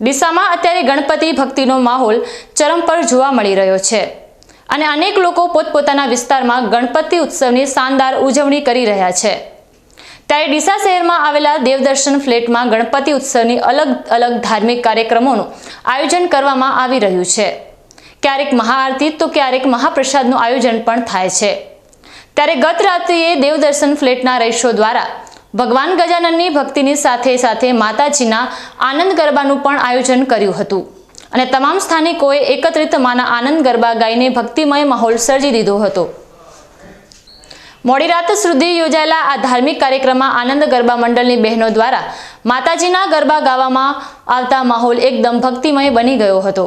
ડીસામાં અત્યારે ગણપતિ ભક્તિનો માહોલ ચરમ પર જોવા મળી રહ્યો છે. અને અનેક લોકો પોતપોતાના વિસ્તારમાં ગણપતિ ઉત્સવની શાનદાર ઉજવણી કરી રહ્યા છે. ત્યારે ડીસા શહેરમાં આવેલા દેવદર્શન ફ્લેટમાં ગણપતિ ઉત્સવની અલગ અલગ ધાર્મિક કાર્યક્રમોનું આયોજન કરવામાં આવી રહ્યું છે. ક્યારેક મહાઆરતી તો ક્યારેક મહાપ્રસાદનું આયોજન પણ થાય છે. ત્યારે ગત રાત્રિએ દેવદર્શન ફ્લેટના રહીશો દ્વારા ભગવાન ગજાનનની ભક્તિની સાથે સાથે માતાજીના આનંદ ગરબાનું પણ આયોજન કર્યું હતું. અને તમામ સ્થાનિકોએ એકત્રિત માના આનંદ ગરબા ગાઈને ભક્તિમય માહોલ સર્જી દીધો હતો. મોડી રાત સુધી યોજાયેલા આ ધાર્મિક કાર્યક્રમમાં આનંદ ગરબા મંડળની બહેનો દ્વારા માતાજીના ગરબા ગાવામાં આવતા માહોલ એકદમ ભક્તિમય બની ગયો હતો.